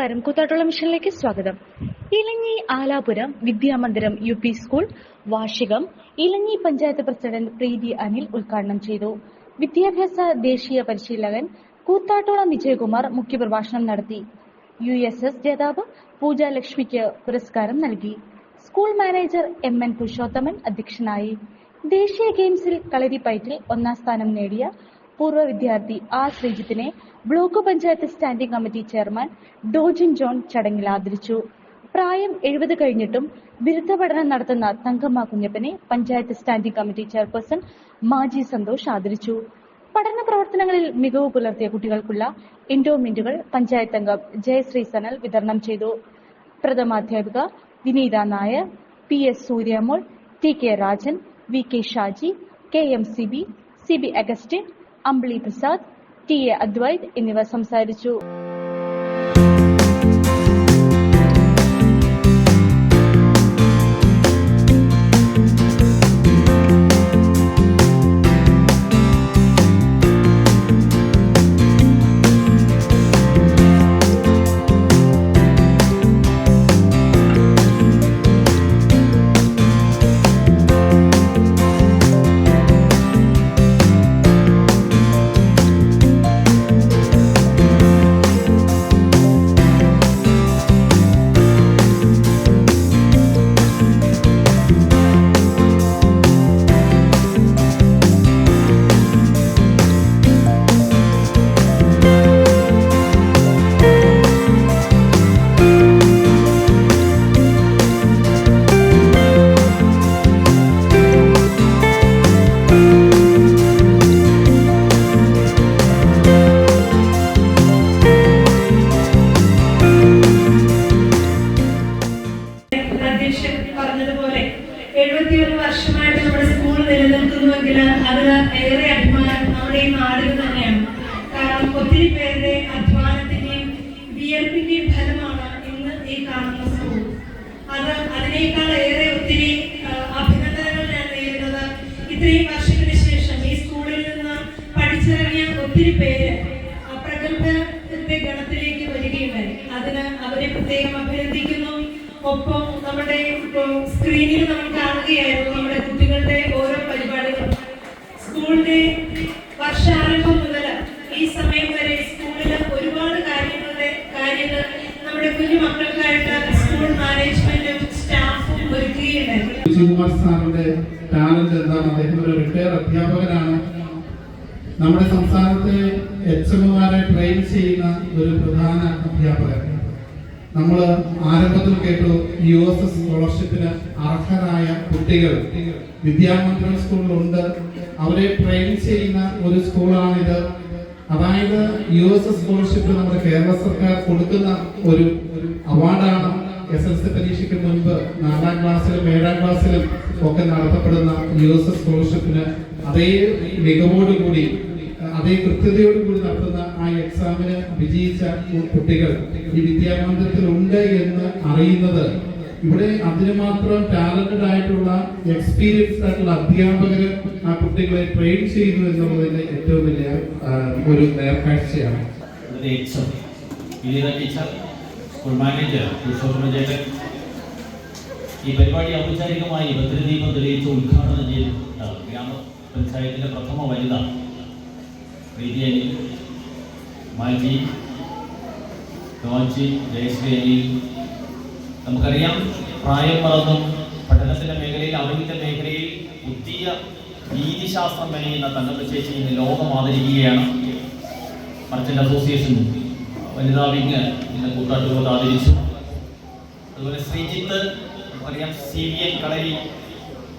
നമസ്കാരം. കൂത്താട്ടുള്ള മിഷനിലേക്ക് സ്വാഗതം. Elanji Alapuram Vidyamandiram U P school വാർഷികം ഇലഞ്ഞി പഞ്ചായത്ത് പ്രസിഡന്റ് പ്രീതി അനിൽ ഉദ്ഘാടനം ചെയ്തു. വിദ്യാഭ്യാസ ദേശീയ പരിശീലകൻ കൂത്താട്ടോളം വിജയകുമാർ മുഖ്യപ്രഭാഷണം നടത്തി. യു എസ് എസ് ജേതാവ് പൂജ ലക്ഷ്മിക്ക് പുരസ്കാരം നൽകി. School manager M N Purushothaman അധ്യക്ഷനായി. ദേശീയ ഗെയിംസിൽ കളരിപ്പയറ്റിൽ ഒന്നാം സ്ഥാനം നേടിയ പൂർവ വിദ്യാർത്ഥി R ശ്രീജിത്തിനെ block panchayat standing committee chairman Dojin John ചടങ്ങിൽ ആദരിച്ചു. പ്രായം എഴുപത് കഴിഞ്ഞിട്ടും ബിരുദ പഠനം നടത്തുന്ന Thankamma കുഞ്ഞപ്പനെ panchayat standing committee chairperson Maji Santhosh ആദരിച്ചു. പഠന പ്രവർത്തനങ്ങളിൽ മികവ് പുലർത്തിയ കുട്ടികൾക്കുള്ള എൻഡോമെന്റുകൾ പഞ്ചായത്ത് അംഗം ജയശ്രീ സനൽ വിതരണം ചെയ്തു. പ്രഥമാധ്യാപിക Vineetha Nair P S Suryamol T K Rajan V K Shaji K M C B C B Augustine Ambili Prasad T A Advaith എന്നിവർ സംസാരിച്ചു. എഴുപത്തിയൊന്ന് വർഷമായിട്ട് നമ്മുടെ സ്കൂൾ നിലനിൽക്കുന്നുവെങ്കിൽ അത് ഏറെ അഭിമാനം നമ്മുടെ ഈ നാടിന് തന്നെയാണ്. കാരണം ഒത്തിരി പേരുടെ അധ്വാനത്തിന്റെയും വിയർപ്പിന്റെയും ഫലമാണ് ഇന്ന് ഈ കാണുന്ന സ്കൂൾ അത് അതിനേക്കാൾ ഏറെ ഒത്തിരി അഭിനന്ദനങ്ങൾ ഞാൻ നേരുന്നത് ഇത്രയും വർഷത്തിന് ശേഷം ഈ സ്കൂളിൽ നിന്ന് പഠിച്ചിറങ്ങിയ ഒത്തിരി പേര് പ്രഗത്ഭത്തെ ഗണത്തിലേക്ക് വരികയുണ്ടായി. അതിന് അവരെ പ്രത്യേകം അഭിനന്ദിക്കുന്നു. ഒപ്പം നമ്മുടെ സ്ക്രീനിൽ നമ്മൾ കാണുകയായിരുന്നു നമ്മുടെ കുട്ടികളുടെ ഓരോ പരിപാടികളും സ്കൂളിന്റെ വർഷാരംഭം മുതൽ ഈ സമയം വരെ സ്കൂളിൽ ഒരുപാട് കാര്യങ്ങളുടെ കാര്യങ്ങൾ നമ്മുടെ കുഞ്ഞു മക്കൾക്കായിട്ട് സ്കൂൾ മാനേജ്മെന്റും സ്റ്റാഫും ഒരുക്കുകയുണ്ടായിരുന്നു ശിവകുമാർ ടാലന്റ് എന്താണ്? അദ്ദേഹം ഒരു റിട്ടയർ അധ്യാപകനാണ്. നമ്മുടെ സംസ്ഥാനത്തെ എച്ച് എമ്മുമാരെ ട്രെയിൻ ചെയ്യുന്ന ഒരു പ്രധാന അധ്യാപകൻ. നമ്മൾ ആരംഭത്തിൽ കേട്ടു യു എസ് എസ് സ്കോളർഷിപ്പിന് അർഹരായ കുട്ടികൾ. വിദ്യാമന്ദിരം സ്കൂളിലുണ്ട്. അവരെ ട്രെയിൻ ചെയ്യുന്ന ഒരു സ്കൂളാണിത്. അതായത് യു എസ് എസ് സ്കോളർഷിപ്പ് നമ്മുടെ കേരള സർക്കാർ കൊടുക്കുന്ന ഒരു അവാർഡാണ് എസ് എൽ സി പരീക്ഷയ്ക്ക് മുൻപ് നാലാം ക്ലാസ്സിലും ഏഴാം ക്ലാസ്സിലും ഒക്കെ നടത്തപ്പെടുന്ന യു എസ് എസ് സ്കോളർഷിപ്പിന്. അതേ മികവോടുകൂടി അതേ കൃത്യതയോടുകൂടി നടത്തുന്ന ആ എക്സാമിന് വിജയിച്ച കുട്ടികൾ ഈ വിദ്യാമന്ദിരത്തിൽ ഉണ്ട് എന്ന് അറിയുന്നത് ഇവിടെ അതിന് മാത്രം ടാലന്റഡ് ആയിട്ടുള്ള എക്സ്പീരിയൻസ്ഡ് ആയിട്ടുള്ള അധ്യാപകർ ആ കുട്ടികളെ ട്രെയിൻ ചെയ്യുന്നു എന്നുള്ളതിന്റെ ഏറ്റവും വലിയ ഒരു നേർക്കാഴ്ചയാണ്. ഈ പരിപാടി ഔപചാരികമായി ഭദ്രദീപം തെളിയിച്ച് ഉദ്ഘാടനം ചെയ്തിട്ടുണ്ട് ഗ്രാമപഞ്ചായത്തിലെ പ്രഥമ വനിത. അനിൽ മാജി ടോജി ജയശ്രീ നമുക്കറിയാം പ്രായം മറന്നും പഠനത്തിന്റെ മേഖലയിൽ അവരുടെ മേഖലയിൽ പുതിയ രീതിശാസ്ത്രം മെനയുന്ന ചേച്ചി ഇന്ന് ലോകം ആദരിക്കുകയാണ്. മർച്ചന്റ് അസോസിയേഷൻ വനിതാ വിങ് ഇന്ന് കൂട്ടാട്ടുകൊണ്ട് ആദരിച്ചു. അതുപോലെ ശ്രീജിത്ത് അറിയാം സി വി എൻ കളരി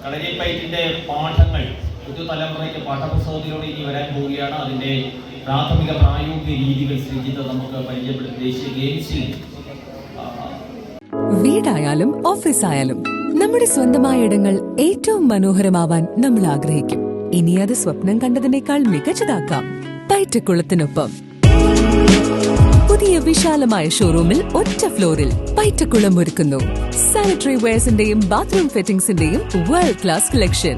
കളരിപ്പൈറ്റിന്റെ പാഠങ്ങൾ പുതുതലമുറയ്ക്ക് പാഠപുസ്തകത്തിലൂടെ ഇനി വരാൻ പോവുകയാണ്. അതിന്റെ പ്രാഥമിക പ്രായോഗിക രീതികൾ ശ്രീജിത്ത് നമുക്ക് പരിചയപ്പെടുത്തി. ദേശീയ ഗെയിംസിൽ വീടായാലും ഓഫീസായാലും നമ്മുടെ സ്വന്തമായ ഇടങ്ങൾ ഏറ്റവും മനോഹരമാവാൻ നമ്മൾ ആഗ്രഹിക്കും. ഇനി അത് സ്വപ്നം കണ്ടതിനേക്കാൾ മികച്ചതാക്കാം. പയറ്റക്കുളത്തിനൊപ്പം പുതിയ വിശാലമായ ഷോറൂമിൽ ഒറ്റ ഫ്ലോറിൽ പയറ്റക്കുളം ഒരുക്കുന്നു. സാനിറ്ററി വെയർസിന്റെയും ബാത്റൂം ഫിറ്റിംഗ്സിന്റെയും വേൾഡ് ക്ലാസ് കളക്ഷൻ